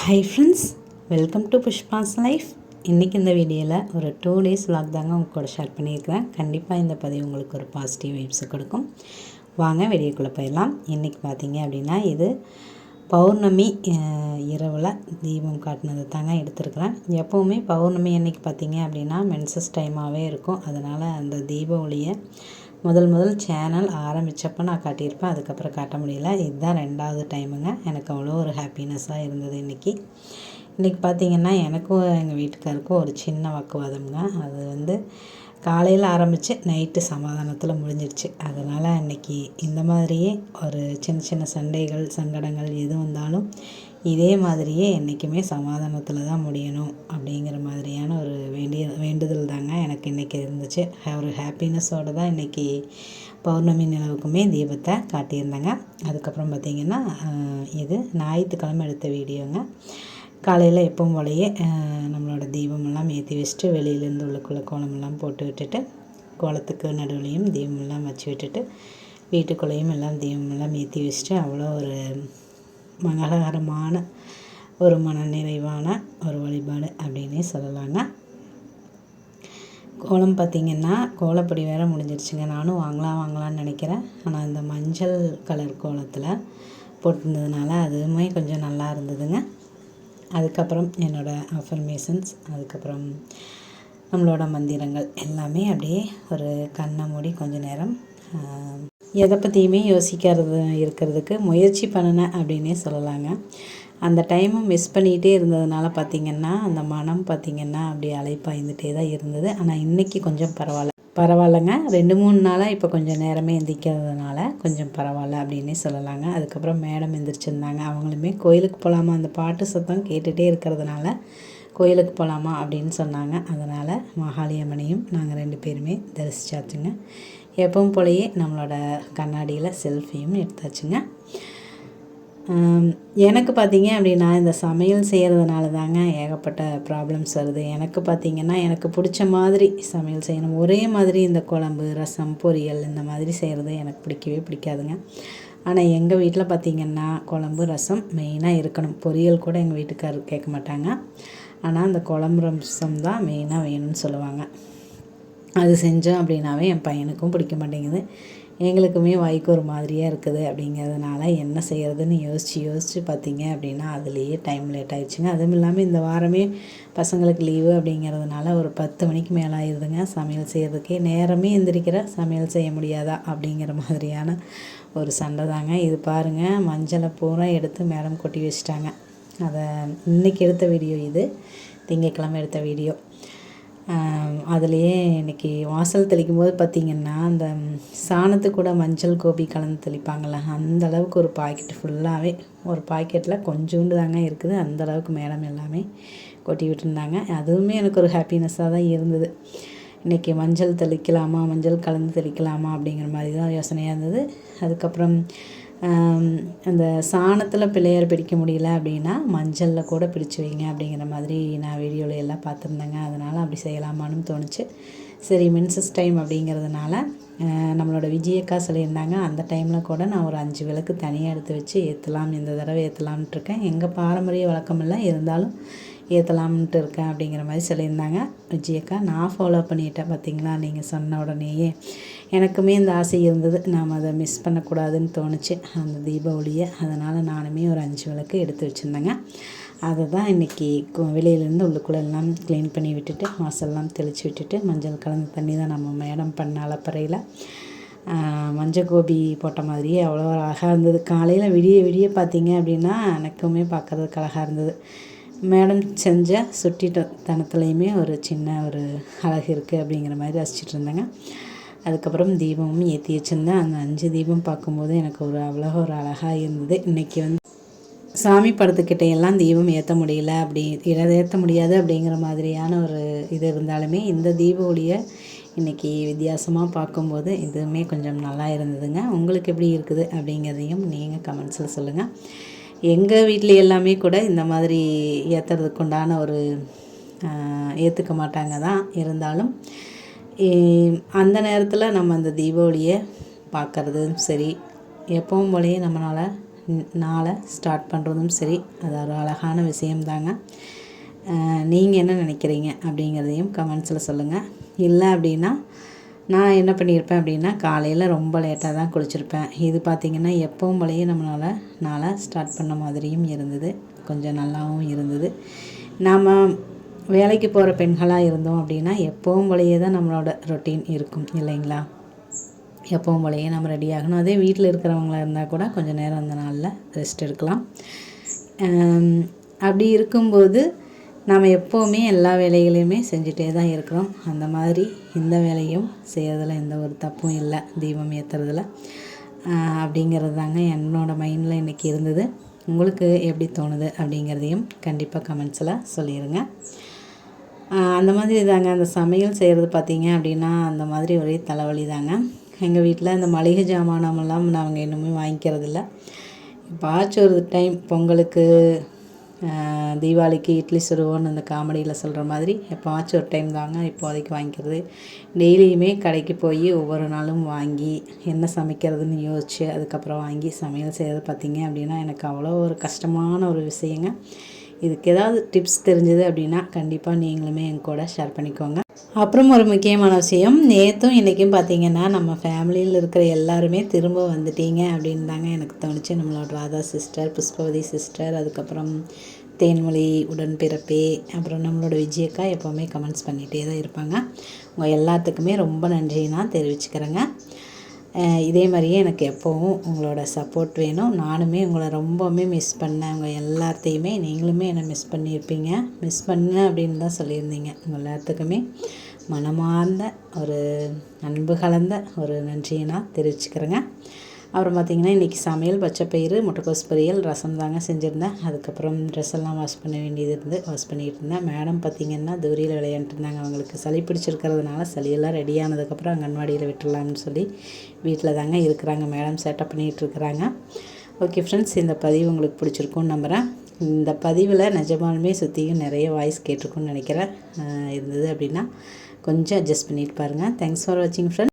Hi friends welcome to Pushpa's life இன்றைக்கி இந்த வீடியோவில் ஒரு டூ டேஸ் லாக் தாங்க உங்க கூட ஷேர் பண்ணியிருக்கிறேன். கண்டிப்பாக இந்த பதிவு உங்களுக்கு ஒரு பாசிட்டிவ் வைப்ஸை கொடுக்கும். வாங்க வீடியோக்குள்ளே போயிடலாம். இன்றைக்கி பார்த்தீங்க அப்படின்னா இது பௌர்ணமி இரவில் தீபம் காட்டினது தாங்க எடுத்திருக்கிறேன். எப்போவுமே பௌர்ணமி அன்னைக்கு பார்த்தீங்க அப்படின்னா மென்சஸ் டைமாகவே இருக்கும். அதனால் அந்த தீப ஒளியை முதல் முதல் சேனல் ஆரம்பித்தப்போ நான் காட்டியிருப்பேன் அதுக்கப்புறம் காட்ட முடியல. இதுதான் ரெண்டாவது டைமுங்க எனக்கு அவ்வளோ ஒரு ஹாப்பினஸ்ஸாக இருந்தது இன்றைக்கி இன்றைக்கி பார்த்தீங்கன்னா எனக்கும் எங்கள் வீட்டுக்காருக்கும் ஒரு சின்ன வாக்குவாதம்ங்க. அது வந்து காலையில் ஆரம்பித்து நைட்டு சமாதானத்தில் முடிஞ்சிடுச்சு அதனால் இன்றைக்கி இந்த மாதிரியே ஒரு சின்ன சின்ன சண்டைகள் சங்கடங்கள் எது வந்தாலும் இதே மாதிரியே என்றைக்குமே சமாதானத்தில் தான் முடியணும் அப்படிங்கிற மாதிரியான ஒரு வேண்டிய வேண்டுதல் தாங்க எனக்கு இன்றைக்கி இருந்துச்சு. ஒரு ஹாப்பினஸோடு தான் இன்றைக்கி பௌர்ணமி நிலவுக்குமே தீபத்தை காட்டியிருந்தேங்க. அதுக்கப்புறம் பார்த்திங்கன்னா இது ஞாயிற்றுக்கிழமை எடுத்த வீடியோங்க. காலையில் எப்பவும் போலயே நம்மளோட தீபமெல்லாம் ஏற்றி வச்சுட்டு வெளியிலேருந்து உள்ளுக்குள்ளே கோலமெல்லாம் போட்டு விட்டுட்டு கோலத்துக்கு நடுவுலையும் தீபமெல்லாம் வச்சு விட்டுட்டு வீட்டுக்குள்ளேயும் எல்லாம் தீபமெல்லாம் ஏற்றி வச்சுட்டு அவ்வளோ ஒரு மங்களகரமான ஒரு மனநிறைவான ஒரு வழிபாடு அப்படின்னே சொல்லலாங்க கோலம் பார்த்திங்கன்னா கோலப்படி வேறு முடிஞ்சிருச்சுங்க. நானும் வாங்கலாம் வாங்கலாம்னு நினைக்கிறேன். ஆனால் இந்த மஞ்சள் கலர் கோலத்தில் போட்டிருந்ததுனால அதுவுமே கொஞ்சம் நல்லா இருந்ததுங்க. அதுக்கப்புறம் என்னோடய அஃபர்மேஷன்ஸ் அதுக்கப்புறம் நம்மளோட மந்திரங்கள் எல்லாமே அப்படியே ஒரு கண்ணை மூடி கொஞ்ச நேரம் எதை பற்றியுமே யோசிக்கிறது இருக்கிறதுக்கு முயற்சி பண்ணினேன் அப்படின்னே சொல்லலாங்க. அந்த டைமை மிஸ் பண்ணிகிட்டே இருந்ததுனால பார்த்திங்கன்னா அந்த மனம் பார்த்திங்கன்னா அப்படியே அலைப்பாய்ந்துட்டே தான் இருந்தது. ஆனால் இன்றைக்கி கொஞ்சம் பரவாயில்ல. பரவாயில்லைங்க. ரெண்டு மூணு நாளாக இப்போ கொஞ்சம் நேரமே எந்திரிக்கிறதுனால கொஞ்சம் பரவாயில்ல அப்படின்னே சொல்லலாங்க. அதுக்கப்புறம் மேடம் எந்திரிச்சிருந்தாங்க. அவங்களுமே கோயிலுக்கு போகலாமா அந்த பாட்டு சத்தம் கேட்டுகிட்டே இருக்கிறதுனால கோயிலுக்கு போகலாமா அப்படின்னு சொன்னாங்க. அதனால் மாகாளியம்மனையும் நாங்கள் ரெண்டு பேருமே தரிசிச்சாச்சுங்க. எப்பவும் போலயே நம்மளோட கண்ணாடியில் செல்ஃபியும் எடுத்தாச்சுங்க. எனக்கு பார்த்தீங்க அப்படின்னா இந்த சமையல் செய்கிறதுனால தாங்க ஏகப்பட்ட ப்ராப்ளம்ஸ் வருது. எனக்கு பார்த்தீங்கன்னா எனக்கு பிடிச்ச மாதிரி சமையல் செய்யணும். ஒரே மாதிரி இந்த குழம்பு ரசம் பொரியல் இந்த மாதிரி செய்கிறது எனக்கு பிடிக்கவே பிடிக்காதுங்க. ஆனால் எங்கள் வீட்டில் பார்த்தீங்கன்னா குழம்பு ரசம் மெயினாக இருக்கணும். பொரியல் கூட எங்கள் வீட்டுக்காரர் கேட்க மாட்டாங்க. ஆனால் அந்த குழம்பு ரசம் தான் மெயினாக வேணும்னு சொல்லுவாங்க. அது செஞ்சோம் அப்படின்னாவே என் பையனுக்கும் பிடிக்க மாட்டேங்குது. எங்களுக்குமே வாய்க்கு ஒரு மாதிரியாக இருக்குது அப்படிங்கிறதுனால என்ன செய்கிறதுன்னு யோசித்து யோசித்து பார்த்தீங்க அப்படின்னா அதுலேயே டைம் லேட் ஆகிடுச்சுங்க அதுவும் இல்லாமல் இந்த வாரமே பசங்களுக்கு லீவு அப்படிங்கிறதுனால ஒரு பத்து மணிக்கு மேலே ஆயிடுதுங்க சமையல் செய்கிறதுக்கே நேரமே எந்திரிக்கிற சமையல் செய்ய முடியாதா அப்படிங்கிற மாதிரியான ஒரு சண்டை தாங்க. இது பாருங்கள் மஞ்சளை பூரா எடுத்து மேடம் கொட்டி வச்சிட்டாங்க. அதை இன்றைக்கி எடுத்த வீடியோ இது. திங்கட்கிழமை எடுத்த வீடியோ அதுலேயே இன்னைக்கு வாசல் தெளிக்கும் போது பார்த்திங்கன்னா அந்த சாணத்து கூட மஞ்சள் கோபி கலந்து தெளிப்பாங்கள்ல அந்த அளவுக்கு ஒரு பாக்கெட் ஃபுல்லாகவே ஒரு பாக்கெட்டில் கொஞ்சோண்டு தாங்க இருக்குது அந்த அளவுக்கு மேடம் எல்லாமே கொட்டி விட்டுருந்தாங்க. அதுவுமே எனக்கு ஒரு ஹாப்பினஸ்ஸாக தான் இருந்தது. இன்றைக்கி மஞ்சள் தெளிக்கலாமா மஞ்சள் கலந்து தெளிக்கலாமா அப்படிங்கிற மாதிரி தான் யோசனையாக இருந்தது. அதுக்கப்புறம் அந்த சாணத்தில் பிள்ளையார் பிடிக்க முடியல அப்படின்னா மஞ்சளில் கூட பிடிச்சி வைங்க அப்படிங்கிற மாதிரி நான் வீடியோவில் எல்லாம் பார்த்துருந்தேங்க. அதனால் அப்படி செய்யலாமான்னு தோணுச்சு. சரி மென்சஸ் டைம் அப்படிங்கிறதுனால நம்மளோட விஜயக்கா சொல்லியிருந்தாங்க. அந்த டைமில் கூட நான் ஒரு அஞ்சு விளக்கு தனியாக எடுத்து வச்சு ஏற்றலாம் இந்த தடவை ஏற்றலான்ட்ருக்கேன் இருக்கேன். எங்கள் பாரம்பரிய வழக்கம் இல்லை இருந்தாலும் ஏற்றலாம்ன்ட்டு இருக்கேன் அப்படிங்கிற மாதிரி சொல்லியிருந்தாங்க. விஜயக்கா நான் ஃபாலோ பண்ணிட்டேன் பார்த்தீங்களா நீங்கள் சொன்ன உடனேயே. எனக்குமே இந்த ஆசை இருந்தது. நாம் அதை மிஸ் பண்ணக்கூடாதுன்னு தோணுச்சு. அந்த தீப ஒளியை அதனால் நானுமே ஒரு அஞ்சு விளக்கு எடுத்து வச்சுருந்தேங்க. அதை தான் இன்றைக்கி வெளியிலேருந்து உள்ளுக்குள்ளே எல்லாம் க்ளீன் பண்ணி விட்டுட்டு வாசல்லாம் தெளித்து விட்டுட்டு மஞ்சள் கலந்த தண்ணி தான் நம்ம மேடம் பண்ண அளப்பறையில் மஞ்சள் கோபி போட்ட மாதிரியே அவ்வளோ அழகாக இருந்தது. காலையில் விடிய விடிய பார்த்தீங்க அப்படின்னா எனக்குமே பார்க்குறதுக்கு அழகாக இருந்தது. மேடம் செஞ்ச சுட்டித்தனத்துலேயுமே ஒரு சின்ன ஒரு அழகு இருக்குது அப்படிங்கிற மாதிரி ரசிச்சிட்டு இருந்தேங்க. அதுக்கப்புறம் தீபமும் ஏற்றி வச்சுருந்தேன். அந்த அஞ்சு தீபம் பார்க்கும்போது எனக்கு ஒரு அவ்வளோ ஒரு அழகாக இருந்தது. இன்றைக்கி வந்து சாமி படத்துக்கிட்ட எல்லாம் தீபம் ஏற்ற முடியல அப்படி இட ஏற்ற முடியாது அப்படிங்கிற மாதிரியான ஒரு இது இருந்தாலுமே இந்த தீப ஒளியை இன்றைக்கி வித்தியாசமாக பார்க்கும்போது இதுவுமே கொஞ்சம் நல்லா இருந்ததுங்க. உங்களுக்கு எப்படி இருக்குது அப்படிங்கிறதையும் நீங்கள் கமெண்ட்ஸில் சொல்லுங்கள் எங்கள் வீட்டில் எல்லாமே கூட இந்த மாதிரி ஏற்றுறதுக்கு உண்டான ஒரு ஏற்றுக்க மாட்டாங்க தான் இருந்தாலும். அந்த நேரத்தில் நம்ம அந்த தீபாவளியை பார்க்குறதும் சரி எப்பவும் போலயே நம்மளால் நாளை ஸ்டார்ட் பண்ணுறதும் சரி அது ஒரு அழகான விஷயம்தாங்க நீங்கள் என்ன நினைக்கிறீங்க அப்படிங்கிறதையும் கமெண்ட்ஸில் சொல்லுங்கள் இல்லை அப்படின்னா நான் என்ன பண்ணியிருப்பேன் அப்படின்னா காலையில் ரொம்ப லேட்டாக தான் குளிச்சிருப்பேன். இது பார்த்திங்கன்னா எப்பவும் போலயே நம்மளால் நாளை ஸ்டார்ட் பண்ண மாதிரியும் இருந்தது. கொஞ்சம் நல்லாவும் இருந்தது. நாம் வேலைக்கு போகிற பெண்களாக இருந்தோம் அப்படின்னா எப்பவும் போலயே தான் நம்மளோட ரொட்டீன் இருக்கும் இல்லைங்களா? எப்பவும் போலயே நம்ம ரெடி ஆகணும். அதே வீட்டில் இருக்கிறவங்களா இருந்தால் கூட கொஞ்சம் நேரம் அந்த நாளில் ரெஸ்ட் எடுக்கலாம். அப்படி இருக்கும்போது நாம் எப்போவுமே எல்லா வேலைகளையுமே செஞ்சுட்டே தான் இருக்கிறோம். அந்த மாதிரி இந்த வேலையும் செய்கிறதுல எந்த ஒரு தப்பும் இல்லை தீபம் ஏற்றுறதுல அப்படிங்கிறது தாங்க என்னோடய மைண்டில் இன்றைக்கி இருந்தது. உங்களுக்கு எப்படி தோணுது அப்படிங்கிறதையும் கண்டிப்பாக கமெண்ட்ஸில் சொல்லிடுங்க அந்த மாதிரி தாங்க அந்த சமையல் செய்கிறது பார்த்திங்க அப்படின்னா அந்த மாதிரி ஒரே தலைவலி தாங்க. எங்கள் வீட்டில் இந்த மளிகை ஜாமானமெல்லாம் நாங்கள் இன்னுமே வாங்கிக்கிறதில்ல. எப்பாச்சும் ஒரு டைம் பொங்கலுக்கு தீபாவளிக்கு இட்லி சுடுவோன்னு அந்த காமெடியில் சொல்கிற மாதிரி எப்போவாச்சும் ஒரு டைம் தாங்க இப்போதைக்கு வாங்கிக்கிறது. டெய்லியுமே கடைக்கு போய் ஒவ்வொரு நாளும் வாங்கி என்ன சமைக்கிறதுன்னு யோசித்து அதுக்கப்புறம் வாங்கி சமையல் செய்கிறது பார்த்திங்க அப்படின்னா எனக்கு அவ்வளோ ஒரு கஷ்டமான ஒரு விஷயங்க. இதுக்கு ஏதாவது டிப்ஸ் தெரிஞ்சது அப்படின்னா கண்டிப்பாக நீங்களுமே என் கூட ஷேர் பண்ணிக்கோங்க. அப்புறம் ஒரு முக்கியமான விஷயம் நேற்றும் இன்றைக்கும் பார்த்தீங்கன்னா நம்ம ஃபேமிலியில் இருக்கிற எல்லாருமே திரும்ப வந்துட்டீங்க அப்படின்னு தாங்க எனக்கு தோணுச்சு. நம்மளோட ராதா சிஸ்டர் புஷ்பவதி சிஸ்டர் அதுக்கப்புறம் தேன்மொழி உடன்பிறப்பே அப்புறம் நம்மளோட விஜயக்கா எப்போவுமே கமெண்ட்ஸ் பண்ணிகிட்டே தான் இருப்பாங்க. உங்கள் எல்லாத்துக்குமே ரொம்ப நன்றி நான் தெரிவிச்சுக்கிறேங்க. இதே மாதிரியே எனக்கு எப்போவும் உங்களோட சப்போர்ட் வேணும். நானுமே உங்களை ரொம்பவுமே மிஸ் பண்ணேன். உங்கள் எல்லாத்தையுமே நீங்களுமே என்னை மிஸ் பண்ணியிருப்பீங்க. மிஸ் பண்ணேன் அப்படின்னு தான் சொல்லியிருந்தீங்க. உங்கள் எல்லாத்துக்குமே மனமார்ந்த ஒரு அன்பு கலந்த ஒரு நன்றியை நான் தெரிவிச்சுக்கிறேங்க. அப்புறம் பார்த்திங்கன்னா இன்றைக்கி சமையல் பச்சைப்பயிறு முட்டைக்கோஸ் பொரியல் ரசம் தாங்க செஞ்சுருந்தேன். அதுக்கப்புறம் ட்ரெஸ் எல்லாம் வாஷ் பண்ண வேண்டியது இருந்து வாஷ் பண்ணிகிட்டு இருந்தேன். மேடம் பார்த்திங்கன்னா தூரியில் விளையாண்டுருந்தாங்க இருந்தாங்க. அவங்களுக்கு சளி பிடிச்சிருக்கிறதுனால சளியெல்லாம் ரெடியானதுக்கப்புறம் அங்கன்வாடியில் விட்டுடலாம்னு சொல்லி வீட்டில் தாங்க இருக்கிறாங்க. மேடம் செட்டப் பண்ணிகிட்டு இருக்கிறாங்க. ஓகே ஃப்ரெண்ட்ஸ் இந்த பதிவு உங்களுக்கு பிடிச்சிருக்கும்னு நம்புகிறேன் இந்த பதிவில் நிஜமாலுமே சுற்றியும் நிறைய வாய்ஸ் கேட்டிருக்குன்னு நினைக்கிறேன். இருந்தது அப்படின்னா கொஞ்சம் அட்ஜஸ்ட் பண்ணிட்டு பாருங்கள் தேங்க்ஸ் ஃபார் வாட்சிங் ஃப்ரெண்ட்